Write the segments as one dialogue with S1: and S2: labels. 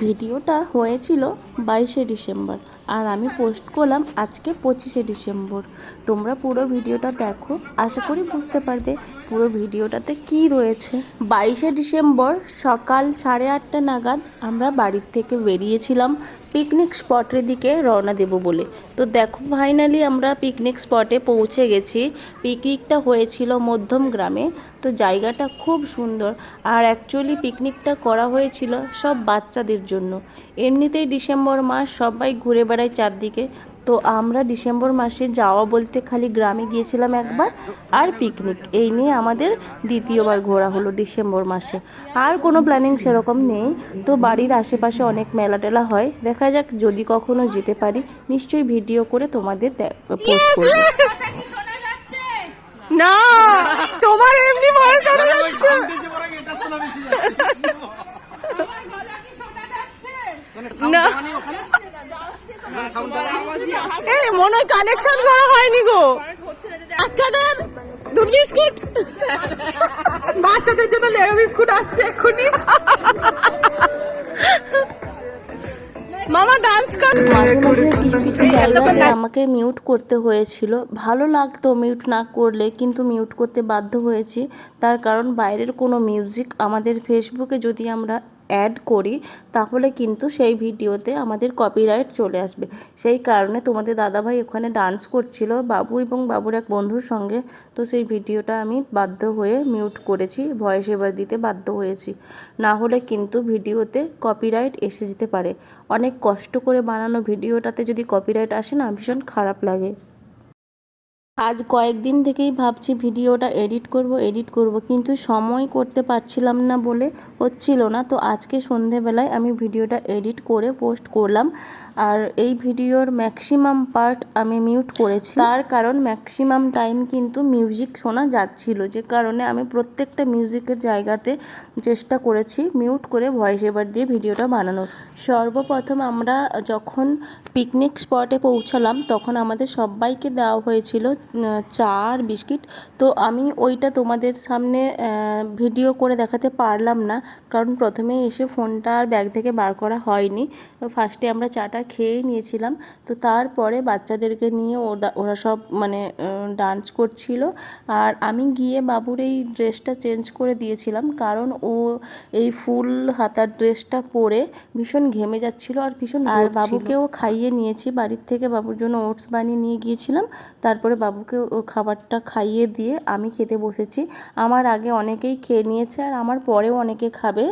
S1: ভিডিওটা হয়েছিল বাইশে ডিসেম্বর আর আমি পোস্ট করলাম আজকে পঁচিশে ডিসেম্বর। তোমরা পুরো ভিডিওটা দেখো, আশা করি বুঝতে পারবে। পুরো ভিডিওটাতে কি রয়েছে? বাইশে ডিসেম্বর সকাল সাড়ে আটটা নাগাদ আমরা বাড়ির থেকে বেরিয়েছিলাম পিকনিক স্পটের দিকে রওনা দেব বলে। তো দেখো ফাইনালি আমরা পিকনিক স্পটে পৌঁছে গেছি। পিকনিকটা হয়েছিল মধ্যম গ্রামে। তো জায়গাটা খুব সুন্দর। আর অ্যাকচুয়ালি পিকনিকটা করা হয়েছিল সব বাচ্চাদের জন্য। এমনিতেই ডিসেম্বর মাস সবাই ঘুরে বেড়ায় চারদিকে। তো আমরা ডিসেম্বর মাসে যাওয়া বলতে খালি গ্রামে গিয়েছিলাম একবার আর পিকনিক এই নিয়ে আমাদের দ্বিতীয়বার ঘোরা হলো ডিসেম্বর মাসে। আর কোনো প্ল্যানিং সেরকম নেই। তো বাড়ির আশেপাশে অনেক মেলা টেলা হয়। দেখা যাক যদি কখনো যেতে পারি নিশ্চয়ই ভিডিও করে তোমাদের পোস্ট করব।
S2: না তোমার এমনি ভয়েস শোনা যাচ্ছে। না। এই মনে হয় কানেকশন করা হয়নি গো। বাচ্চাদের দুধ বিস্কুট। বাচ্চাদের জন্য লেরো বিস্কুট আসছে এক্ষুনি। মামা ডান্স কর।
S1: আমাকে মিউট করতে হয়েছিল। ভালো লাগতো মিউট না করলে, কিন্তু মিউট করতে বাধ্য হয়েছি। তার কারণ বাইরের কোনো মিউজিক আমাদের ফেসবুকে যদি আমরা অ্যাড করি, তাহলে কিন্তু সেই ভিডিওতে আমাদের কপিরাইট চলে আসবে। সেই কারণে তোমাদের দাদাভাই ওখানে ডান্স করছিল, বাবু এবং বাবুর এক বন্ধুর সঙ্গে। তো সেই ভিডিওটা আমি বাধ্য হয়ে মিউট করেছি ভয়েস এবার দিতে বাধ্য হয়েছি। না হলে কিন্তু ভিডিওতে কপিরাইট এসে যেতে পারে। অনেক কষ্ট করে বানানো ভিডিওটাতে যদি কপিরাইট আসে না, ভীষণ খারাপ লাগে। আজ কয়েকদিন থেকেই ভাবছি ভিডিওটা এডিট করব এডিট করব, কিন্তু সময় করতে পারছিলাম না বলে হচ্ছিল না। তো আজকে সন্ধেবেলায় আমি ভিডিওটা এডিট করে পোস্ট করলাম। আর এই ভিডিওর ম্যাক্সিমাম পার্ট আমি মিউট করেছি। তার কারণ ম্যাক্সিমাম টাইম কিন্তু মিউজিক শোনা যাচ্ছিল, যে কারণে আমি প্রত্যেকটা মিউজিকের জায়গাতে চেষ্টা করেছি মিউট করে ভয়েস এভার দিয়ে ভিডিওটা বানানোর। সর্বপ্রথম আমরা যখন পিকনিক স্পটে পৌঁছালাম তখন আমাদের সবাইকে দেওয়া হয়েছিল চা আর বিস্কিট। তো আমি ওইটা তোমাদের সামনে ভিডিও করে দেখাতে পারলাম না কারণ প্রথমে এসে ফোনটা আর ব্যাগ থেকে বার করা হয়নি। ফার্স্টে আমরা চাটা খেয়েই নিয়েছিলাম তো তারপরে বাচ্চাদেরকে নিয়ে ওরা ওরা সব মানে ডান্স করছিল। আর আমি গিয়ে বাবুর এই ড্রেসটা চেঞ্জ করে দিয়েছিলাম কারণ ও এই ফুল হাতার ড্রেসটা পরে ভীষণ ঘেমে যাচ্ছিল আর ভীষণ আর বাবুকেও খাইয়ে নিয়েছি। বাড়ির থেকে বাবুর জন্য ওটস বানিয়ে নিয়ে গিয়েছিলাম। তারপরে বাবুকে ও খাবারটা খাইয়ে দিয়ে আমি খেতে বসেছি। আমার আগে অনেকেই খেয়ে নিয়েছে আর আমার পরেও অনেকে খাবে।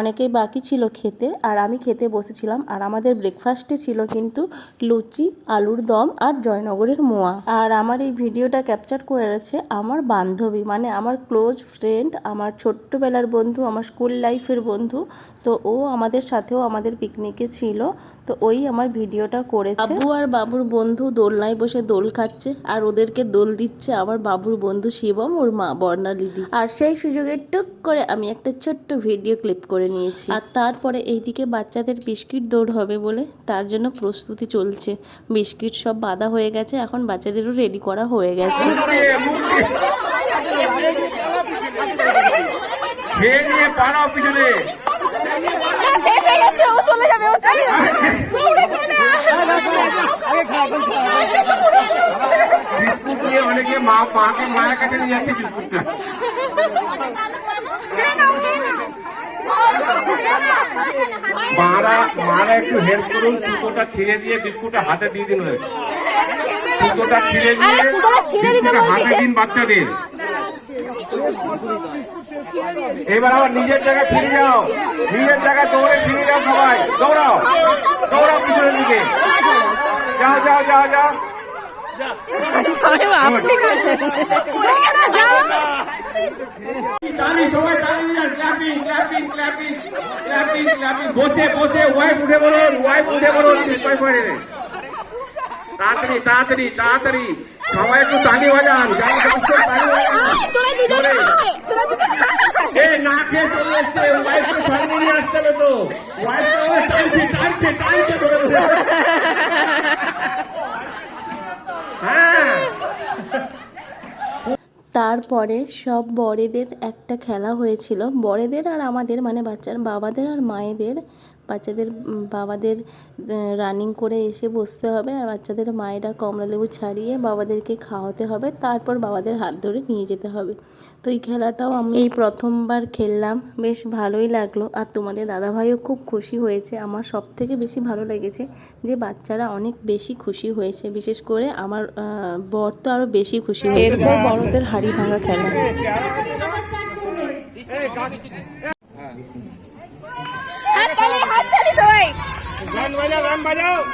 S1: অনেকেই বাকি ছিল খেতে আর আমি খেতে বসেছিলাম। আর আমাদের ব্রেকফাস্টে ছিল কিন্তু লুচি, আলুর দম আর জয়নগরের মোয়া। আর আমার এই ভিডিওটা ক্যাপচার করে করেছে আমার বান্ধবী মানে আমার ক্লোজ ফ্রেন্ড আমার ছোট্টবেলার বন্ধু, আমার স্কুল লাইফের বন্ধু। তো ও আমাদের সাথেও আমাদের পিকনিকে ছিল। তো ওই আমার ভিডিওটা করেছে। বাবু আর বাবুর বন্ধু দোলনায় বসে দোল খাচ্ছে আর ওদেরকে দোল দিচ্ছে আমার বাবুর বন্ধু শিবম ওর মা বর্ণালিদি। আর সেই সুযোগে টুক করে আমি একটা ছোট্ট ভিডিও ক্লিপ করে নিয়েছি। আর তারপরে এইদিকে বাচ্চাদের বিস্কিট দৌড় হবে বলে তার জন্য প্রস্তুতি চলছে। বিস্কিট সব বাঁধা হয়ে গেছে এখন বাচ্চাদেরও রেডি করা হয়ে গেছে।
S3: খেয়ে নিয়ে পালাও পিছনে।
S2: শেষ হয়ে গেছে ও চলে যাবে ও চলে যাবে দৌড়ে চলে আয়।
S3: বিস্কুট নিয়ে অনেকে মা মাকে মায়ের কাছে নিয়ে যাচ্ছে বিস্কুটটা। মারা মারা একটু হেল্প করুন সুতোটা ছিঁড়ে দিয়ে বিস্কুটটা হাতে দিয়ে দিন। সুতোটা ছিঁড়ে দিয়ে হাতে দিন বাচ্চাদের। এবার আবার নিজের জায়গায় ফিরে যাও। নিজের জায়গায় দৌড়ে ফিরে যাও সবাই। দৌড়াও। দৌড়াও পিছনের দিকে। যাও যাও যাও যাও।
S2: যাও, আপনি
S3: তালি সবাই তালি দিয়ে clapping clapping clapping clapping clapping বসে বসে ওয়াইফ উঠে বলুন ওয়াইফ উঠে বলুন বিস্ময় করে তাড়াতাড়ি তাড়াতাড়ি তাড়াতাড়ি সবাই একটু তালি বাজান যারা যাচ্ছে তালি বাজান
S2: আয়, তোরা দুজনে আয়, তোরা দুজনে আয়।
S3: এ না খেয়ে চলে এসছে ওয়াইফকে সামনে নিয়ে আসতে হবে তো ওয়াইফকে টানছে টানছে টানছে ধরে ধরে হ্যাঁ
S1: তারপরে সব বড়েদের একটা খেলা হয়েছিল। বড়েদের আর আমাদের মানে বাচ্চার বাবাদের আর মায়েদের
S2: বাচ্চাদের বাবাদের রানিং করে এসে বসতে হবে। আর বাচ্চাদের মায়েরা কমলা লেবু ছাড়িয়ে বাবাদেরকে খাওয়াতে হবে। তারপর বাবাদের হাত ধরে নিয়ে যেতে হবে। তো এই খেলাটাও আমি এই প্রথমবার খেললাম। বেশ ভালোই লাগল। আর তোমাদের দাদাভাইও খুব খুশি হয়েছে। আমার সব থেকে বেশি ভালো লেগেছে যে বাচ্চারা অনেক বেশি খুশি হয়েছে। বিশেষ করে আমার বর তো আরও বেশি খুশি হয়েছে। বড়দের হাড়ি ভাঙা খেলা।
S4: Đấy sư ơi.
S5: Gan bao gan bao nhiêu?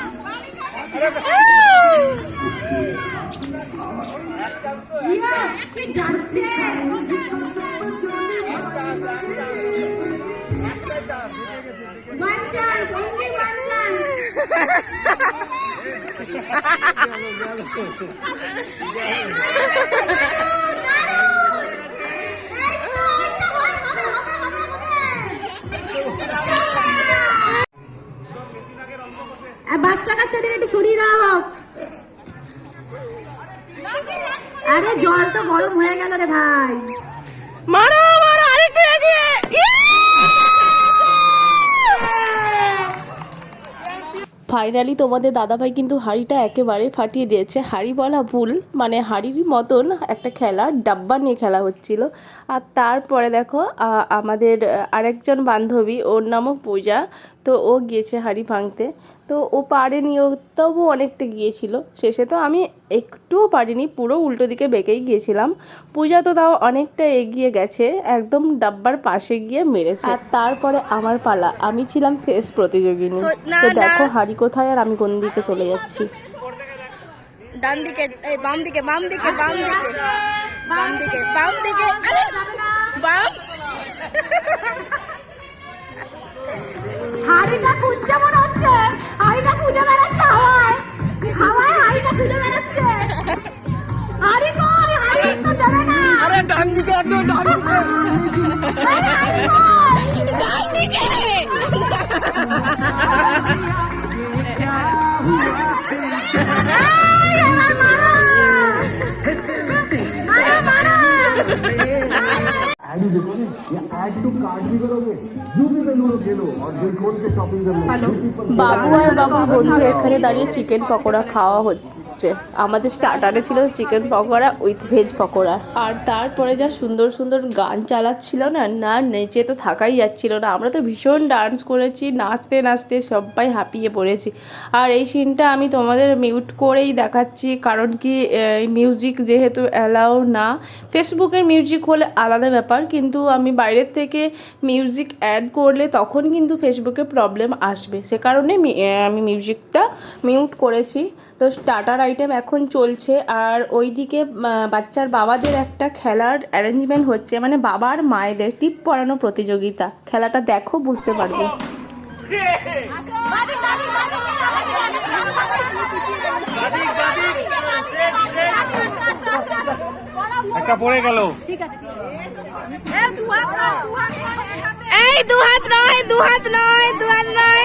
S6: One chance, only one chance.
S4: এগিয়ে। ইয়ে!
S2: ফাইনালি তোমাদের দাদাভাই কিন্তু হাঁড়িটা একেবারে ফাটিয়ে দিয়েছে। হাঁড়ি বলা ভুল মানে হাঁড়ির মতন একটা খেলা, ডাব্বা নিয়ে খেলা হচ্ছিল। আর তারপরে দেখো আমাদের আরেকজন বান্ধবী, ওর নামও পূজা। তো ও গিয়েছে হাঁড়ি ভাঙতে। তো ও পারেনি ও তবু অনেকটা গিয়েছিল। শেষে তো আমি একটুও পারিনি পুরো উল্টো দিকে বেঁকেই গিয়েছিলাম। পূজা তো তাও অনেকটা এগিয়ে গেছে একদম ডাব্বার পাশে গিয়ে মেরেছে। আর তারপরে আমার পালা। আমি ছিলাম শেষ প্রতিযোগিনী। তো দেখো হাঁড়ি কোথায় আর আমি কোন দিকে চলে যাচ্ছি?
S4: ডান দিকে এই বাম দিকে বাম দিকে বাম দিকে। বাম দিকে বাম দিকে। বাম।
S6: হাড়িটা খুঁজছে মনে হচ্ছে হাড়িটা খুঁজে বেড়াচ্ছে হাওয়ায় হাওয়ায় হাড়িটা খুঁজে বেড়াচ্ছে হাড়ি কই হাড়ি তো দেবে না
S4: আরে ডান দিকে একদম ডান দিকে
S6: আরে হাড়ি কই
S4: ডান দিকে
S6: এই, এবার মারো মারো মারো
S3: ऐड ही देखो ना ये ऐड टू कार्ड भी करोगे यू भी
S2: বাবু আর বাবুর বন্ধুরা এখানে দাঁড়িয়ে চিকেন পকোড়া খাওয়া হচ্ছে। আমাদের স্টার্টারে ছিল chicken pakora with veg pakora. আর তারপরে যা সুন্দর সুন্দর গান চালাচ্ছিল না না, নেচে তো থাকাই যাচ্ছিল না। আমরা তো ভীষণ ডান্স করেছি, নাচতে নাচতে সবাই হাঁপিয়ে পড়েছি। আর এই সিনটা আমি তোমাদের মিউট করেই দেখাচ্ছি, কারণ কি মিউজিক যেহেতু অ্যালাউ না, ফেসবুকের মিউজিক হলে আলাদা ব্যাপার, কিন্তু আমি বাইরের থেকে মিউজিক অ্যাড করলে তখন কিন্তু ফেসবুকে প্রবলেম আসবে। সে কারণে আমি মিউজিকটা মিউট করেছি। তো স্টার্টার আইটেম এখন চলছে। আর ওইদিকে বাচ্চার বাবাদের একটা খেলার অ্যারেঞ্জমেন্ট হচ্ছে। মানে বাবার মায়েদের টিপ পরানো প্রতিযোগিতা। খেলাটা দেখো বুঝতে পারবে।
S5: একটা পড়ে গেল।
S4: এই দু হাত নয় দু হাত নয় দু হাত নয়।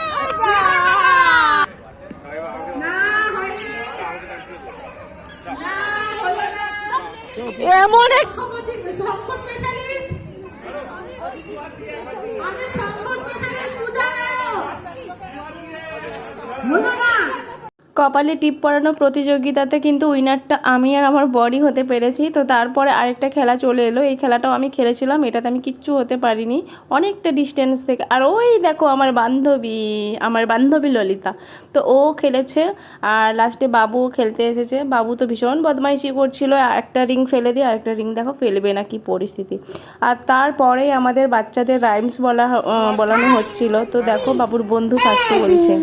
S2: কপালে টিপ পরানো প্রতিযোগিতাতে কিন্তু উইনারটা আমি আর আমার বডি হতে পেরেছি। তো তারপরে আরেকটা খেলা চলে এলো। এই খেলাটাও আমি খেলেছিলাম। এটাতে আমি কিচ্ছু হতে পারিনি। অনেকটা ডিস্টেন্স থেকে। আর ওই দেখো আমার বান্ধবী আমার বান্ধবী ললিতা। তো ও খেলেছে। আর লাস্টে বাবু খেলতে এসেছে। বাবু তো ভীষণ বদমাইশি করছিল। একটা রিং ফেলে দিয়ে আরেকটা রিং দেখো ফেলবে না কি পরিস্থিতি। আর তারপরে আমাদের বাচ্চাদের রাইমস বলা বলানো হচ্ছিল। তো দেখো বাবুর বন্ধু ফার্স্টে বলছে।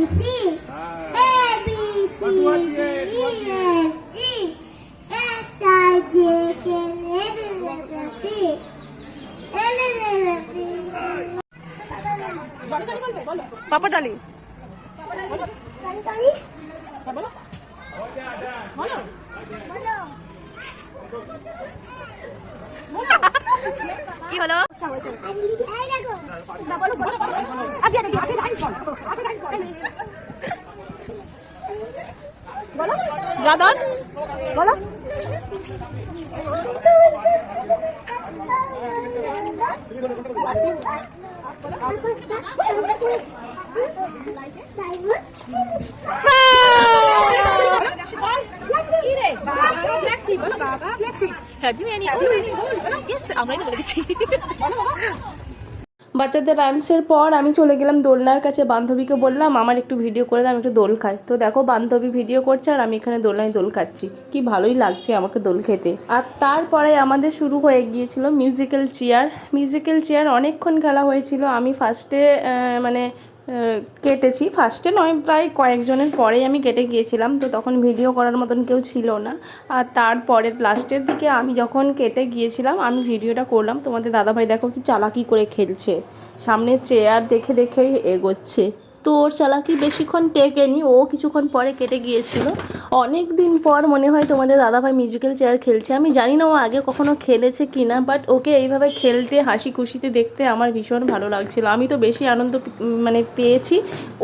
S6: বলো? Have you any? Yes, আমরাই তো বলে দিচ্ছি
S2: বাচ্চাদের রাইমসের পর আমি চলে গেলাম দোলনার কাছে। বান্ধবীকে বললাম, আমার একটু ভিডিও করে দাম একটু দোল খাই। তো দেখো, বান্ধবী ভিডিও করছে আর আমি এখানে দোলনায় দোল খাচ্ছি। কি ভালোই লাগছে আমাকে দোল খেতে। আর তারপরে আমাদের শুরু হয়ে গিয়েছিল মিউজিক্যাল চেয়ার মিউজিক্যাল চেয়ার অনেকক্ষণ খেলা হয়েছিল। আমি ফার্স্টে মানে কেটেছি ফার্স্টে নয়, প্রায় কয়েকজনের পরেই আমি কেটে গিয়েছিলাম, তো তখন ভিডিও করার মতন কেউ ছিল না। আর তারপরে লাস্টের দিকে আমি যখন কেটে গিয়েছিলাম, আমি ভিডিওটা করলাম, তোমাদের দাদাভাই দেখো কি চালাকি করে খেলছে। সামনে চেয়ার দেখে দেখেই এগোচ্ছে। তো ওর চালাকি বেশিক্ষণ টেকেনি, ও কিছুক্ষণ পরে কেটে গিয়েছিল। অনেক দিন পর মনে হয় তোমাদের দাদাভাই মিউজিক্যাল চেয়ার খেলছে। আমি জানি না ও আগে কখনো খেলেছে কি না বাট ওকে এইভাবে খেলতে হাসি খুশিতে দেখতে আমার ভীষণ ভালো লাগছিল। আমি তো বেশি আনন্দ মানে পেয়েছি,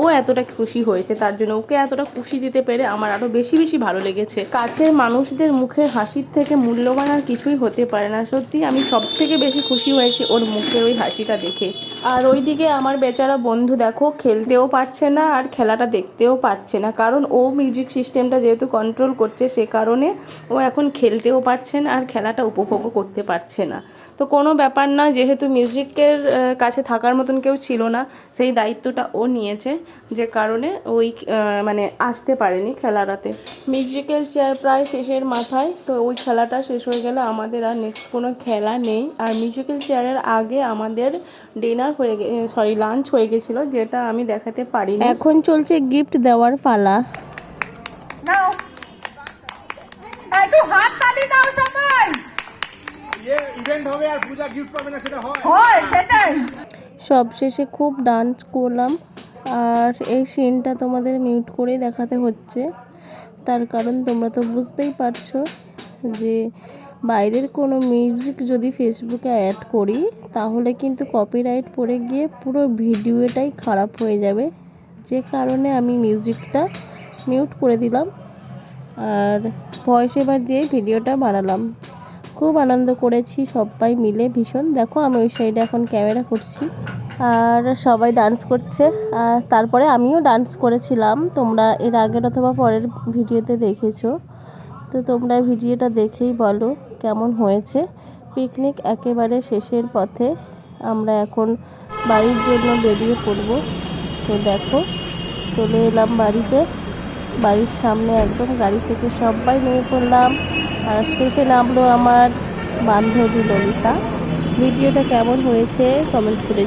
S2: ও এতটা খুশি হয়েছে, তার জন্য ওকে এতটা খুশি দিতে পেরে আমার আরও বেশি বেশি ভালো লেগেছে। কাছের মানুষদের মুখের হাসির থেকে মূল্যবান আর কিছুই হতে পারে না। সত্যি আমি সব থেকে বেশি খুশি হয়েছি ওর মুখের ওই হাসিটা দেখে। আর ওইদিকে আমার বেচারা বন্ধু দেখো, খেলতেও পারছে না আর খেলাটা দেখতেও পারছে না। কারণ ও মিউজিক সিস্টেমটা যেহেতু কন্ট্রোল করছে সে কারণে ও এখন খেলতেও পারছে না আর খেলাটা উপভোগও করতে পারছে না। তো কোনো ব্যাপার না, যেহেতু মিউজিকের কাছে থাকার মতন কেউ ছিল না, সেই দায়িত্বটা ও নিয়েছে যে কারণে ওই মানে আসতে পারেনি খেলাটাতে। মিউজিক্যাল চেয়ার প্রায় শেষের মাথায়, তো ওই খেলাটা শেষ হয়ে গেলে আমাদের আর নেক্সট কোনো খেলা নেই। আর মিউজিক্যাল চেয়ারের আগে আমাদের ডিনার হয়ে সরি লাঞ্চ হয়ে গেছিল, যেটা আমি দেখাতে পারিনি। এখন চলছে গিফট দেওয়ার পালা।
S1: নাও। একটু হাত তালি দাও সবাই।
S7: ইভেন্ট হবে আর পূজা গিফট পাবে না সেটা হয়।
S1: হয় সেটাই।
S2: সবশেষে খুব ডান্স করলাম। আর এই সিনটা তোমাদের মিউট করেই দেখাতে হচ্ছে। তার কারণ তোমরা তো বুঝতেই পারছ যে বাইরের কোনো মিউজিক যদি ফেসবুকে অ্যাড করি, তাহলে কিন্তু কপিরাইট পড়ে গিয়ে পুরো ভিডিওটাই খারাপ হয়ে যাবে। যে কারণে আমি মিউজিকটা মিউট করে দিলাম আর ভয়েস এবার দিয়ে ভিডিওটা বানালাম। খুব আনন্দ করেছি সবাই মিলে ভীষণ। দেখো আমি ওই সাইডে এখন ক্যামেরা করছি আর সবাই ডান্স করছে। আর তারপরে আমিও ডান্স করেছিলাম। তোমরা এর আগের অথবা পরের ভিডিওতে দেখেছ। তো তোমরা ভিডিওটা দেখেই বলো। কেমন হয়েছে? পিকনিক একেবারে শেষের পথে আমরা এখন বাড়ির জন্য বেরিয়ে পড়ব। তো দেখো, চলে এলাম বাড়িতে। বাড়ির সামনে একদম গাড়ি থেকে সবাই নেমে পড়লাম। আর শেষে নামলো আমার বান্ধবী ললিতা। ভিডিওটা কেমন হয়েছে? কমেন্ট করে।